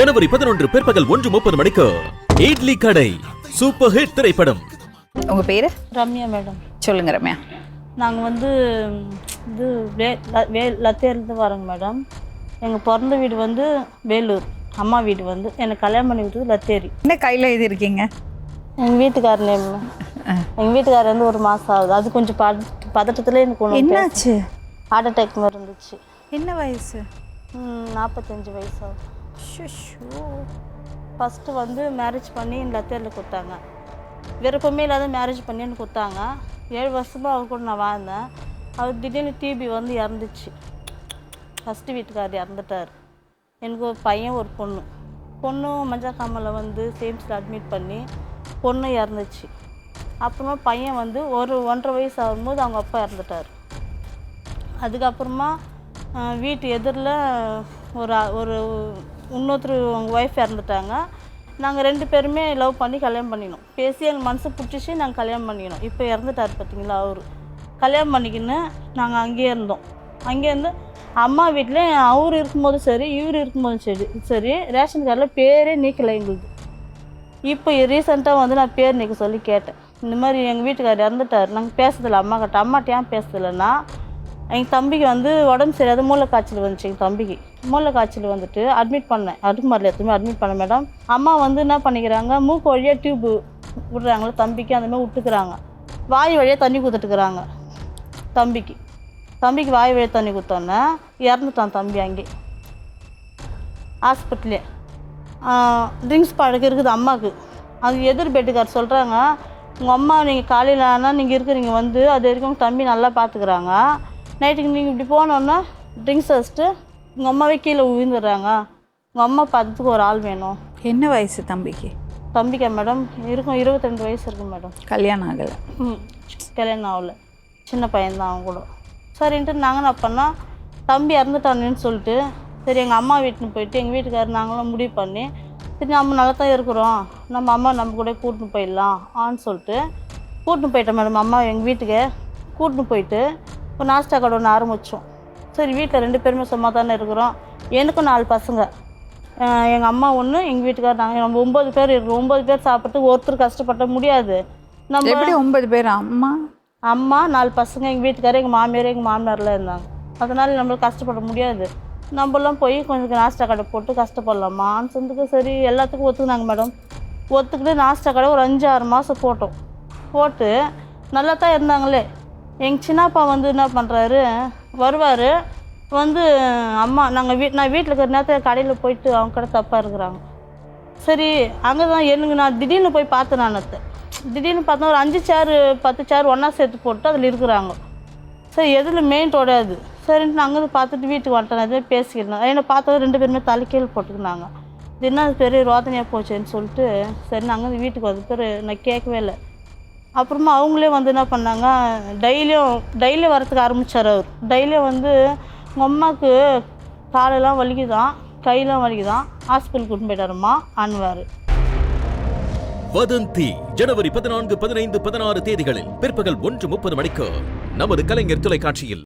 ஜனவரி பதினொன்று பிற்பகல் ஒன்று முப்பது மணிக்கு இட்லி கடை சூப்பர் ஹிட் திரைப்படம். உங்கள் பேர்? ரம்யா மேடம். சொல்லுங்க ரம்யா. நாங்கள் வந்து இது வே ல- வே லத்தேர்லேருந்து வரோங்க மேடம். எங்கள் பிறந்த வீடு வந்து வேலூர். அம்மா வீடு வந்து எனக்கு கல்யாணம் பண்ணி விட்டது லத்தேரி. என்ன கையில் இது இருக்கீங்க? எங்கள் வீட்டுக்கார நேம் எங்கள் வீட்டுக்காரர் வந்து ஒரு மாதம் ஆகுது. அது கொஞ்சம் பத பதட்டத்தில் எனக்கு ஒன்று என்னாச்சு? ஹார்ட் அட்டாக் மாதிரி இருந்துச்சு. என்ன வயசு? நாற்பத்தஞ்சு வயசு ஆகுது. ஃபஸ்ட்டு வந்து மேரேஜ் பண்ணி லத்தேரில் கொடுத்தாங்க. விருப்பமே இல்லாத மேரேஜ் பண்ணின்னு கொடுத்தாங்க. ஏழு வருஷமாக அவர் கூட நான் வாழ்ந்தேன். அவர் திடீர்னு டிபி வந்து இறந்துச்சு. ஃபஸ்ட்டு வீட்டுக்காரர் இறந்துட்டார். எனக்கு ஒரு பையன் ஒரு பொண்ணு. பொண்ணும் மஞ்சள் காமலை வந்து சேம்ஸில் அட்மிட் பண்ணி பொண்ணு இறந்துச்சு. அப்புறமா பையன் வந்து ஒரு ஒன்றரை வயசு ஆகும்போது அவங்க அப்பா இறந்துட்டார். அதுக்கப்புறமா வீட்டு எதிரில் ஒரு ஒரு இன்னொருத்தர் அவங்க ஒய்ஃப் இறந்துட்டாங்க. நாங்கள் ரெண்டு பேருமே லவ் பண்ணி கல்யாணம் பண்ணினோம். பேசி எங்கள் மனசு பிடிச்சிச்சு நாங்கள் கல்யாணம் பண்ணிக்கணும் இப்போ இறந்துட்டார் பார்த்தீங்களா அவர். கல்யாணம் பண்ணிக்கின்னு நாங்கள் அங்கேயே இருந்தோம். அங்கே இருந்து அம்மா வீட்டில் அவர் இருக்கும்போது சரி இவர் இருக்கும்போது சரி சரி ரேஷன் கார்டில் பேரே நீக்கலை எங்களுக்கு இப்போ ரீசெண்டாக வந்து நான் பேர் நீக்க சொல்லி கேட்டேன். இந்த மாதிரி எங்கள் வீட்டுக்காரர் இறந்துட்டார். நாங்கள் பேசுறதில்ல அம்மா கிட்ட அம்மாட்ட ஏன் பேசுறதில்லன்னா எங்கள் தம்பிக்கு வந்து உடம்பு சரியாத மூளை காய்ச்சல் வந்துச்சு எங்கள் தம்பிக்கு. மூளை காய்ச்சல் வந்துட்டு அட்மிட் பண்ணேன். அடுக்குமாரில் எத்தனை அட்மிட் பண்ண மேடம் அம்மா வந்து என்ன பண்ணிக்கிறாங்க மூக்கு வழியாக டியூப்பு விடுறாங்களோ தம்பிக்கு அந்த மாதிரி விட்டுக்கிறாங்க. வாய் வழியாக தண்ணி கொடுத்துட்டுக்கிறாங்க தம்பிக்கு. தம்பிக்கு வாய் வழியாக தண்ணி கொடுத்தோன்னே இறந்துட்டான் தம்பி அங்கே. ஹாஸ்பிட்டலே ட்ரிங்க்ஸ் பழக்கம் இருக்குது அம்மாவுக்கு அது எதிர் பெட்டுக்கார் சொல்கிறாங்க உங்கள் அம்மா நீங்கள் காலையில் ஆனால் நீங்கள் இருக்கிறீங்க வந்து அது வரைக்கும் தம்பி நல்லா பார்த்துக்குறாங்க நைட்டுக்கு நீங்கள் இப்படி போனோன்னா ட்ரிங்க்ஸ் வச்சுட்டு உங்கள் அம்மாவே கீழே விழுந்துடுறாங்க உங்கள் அம்மா பார்த்துக்கு ஒரு ஆள் வேணும். என்ன வயசு தம்பிக்கு? தம்பிக்கா மேடம் இருக்கும் இருபத்திரெண்டு வயசு இருக்கும் மேடம். கல்யாணம் ஆகலை. ம் கல்யாணம் ஆகல. சின்ன பையன்தான் அவன் கூட. சரின்ட்டு நாங்கள் என்ன பண்ணோம் தம்பி இறந்துட்டானேன்னு சொல்லிட்டு சரி எங்கள் அம்மா வீட்டுன்னு போயிட்டு எங்கள் வீட்டுக்காரர் நாங்களும் முடிவு பண்ணி சரி நம்ம நல்லா தான் இருக்கிறோம். நம்ம அம்மா நம்ம கூட கூட்டின்னு போயிடலாம் ஆன்னு சொல்லிட்டு கூட்டின்னு போயிட்டோம் மேடம் அம்மா எங்கள் வீட்டுக்கு கூட்டின்னு போயிட்டு ஒரு நாஸ்டா கடை ஒன்று ஆரம்பித்தோம் சரி வீட்டில் ரெண்டு பேருமே சும்மா தானே இருக்கிறோம். எனக்கும் நாலு பசங்க. எங்கள் அம்மா ஒன்று எங்கள் வீட்டுக்காரர் நாங்கள் நம்ம ஒம்பது பேர் இருக்கிறோம் ஒம்பது பேர் சாப்பிட்டு ஒருத்தர் கஷ்டப்பட முடியாது. நம்ம எப்படி ஒன்பது பேர்? அம்மா? அம்மா நாலு பசங்க எங்கள் வீட்டுக்காரர் எங்கள் மாமியார் எங்கள் மாமனார்லாம் இருந்தாங்க. அதனால நம்மளுக்கு கஷ்டப்பட முடியாது. நம்மளாம் போய் கொஞ்சம் நாஸ்டா கடை போட்டு கஷ்டப்படலாமான்னு சொன்னதுக்கு சரி எல்லாத்துக்கும் ஒத்துக்குனாங்க மேடம். ஒத்துக்கிட்டு நாஸ்டா கடை ஒரு அஞ்சு ஆறு மாதம் போட்டோம். போட்டு நல்லா தான் இருந்தாங்களே. எங்கள் சின்னப்பா வந்து என்ன பண்ணுறாரு வருவார். வந்து அம்மா நாங்கள் வீட் நான் வீட்டில் இருக்கிற நேரத்தில் கடையில் போயிட்டு அவங்க கடை தப்பாக இருக்கிறாங்க. சரி அங்கே தான் எனக்கு நான் திடீர்னு போய் பார்த்தேன் நான் திடீர்னு பார்த்தா ஒரு அஞ்சு சேரு பத்து சேர் ஒன்றா சேர்த்து போட்டு அதில் இருக்கிறாங்க. சரி எதில் மெயின் தொடாது சரின்ட்டு நான் அங்கேருந்து பார்த்துட்டு வீட்டுக்கு வந்துட்டேன். அதே பேசிக்கிறேன் என்னை பார்த்தா ரெண்டு பேருமே தலை கீழ் போட்டுக்கினாங்க தினம் பெரிய ரோதனையாக போச்சேன்னு சொல்லிட்டு சரி நான் அங்கேருந்து வீட்டுக்கு வந்த பேர் நான் கேட்கவே இல்லை. அப்புறமா அவங்களே வந்து என்ன பண்ணாங்க டெய்லியும் டெய்லியும் வரத்துக்கு ஆரம்பித்தார் அவர். டெய்லியும் வந்து உங்கள் அம்மாவுக்கு காலெல்லாம் வலிக்குதான் கையெல்லாம் வலிக்குதான் ஹாஸ்பிட்டல் கூட்டின்னு போயிட்டாருமா அன்வார் வதந்தி ஜனவரி பதினான்கு பதினைந்து பதினாறு தேதிகளில் பிற்பகல் ஒன்று முப்பது மணிக்கு நமது கலைஞர் தொலைக்காட்சியில்.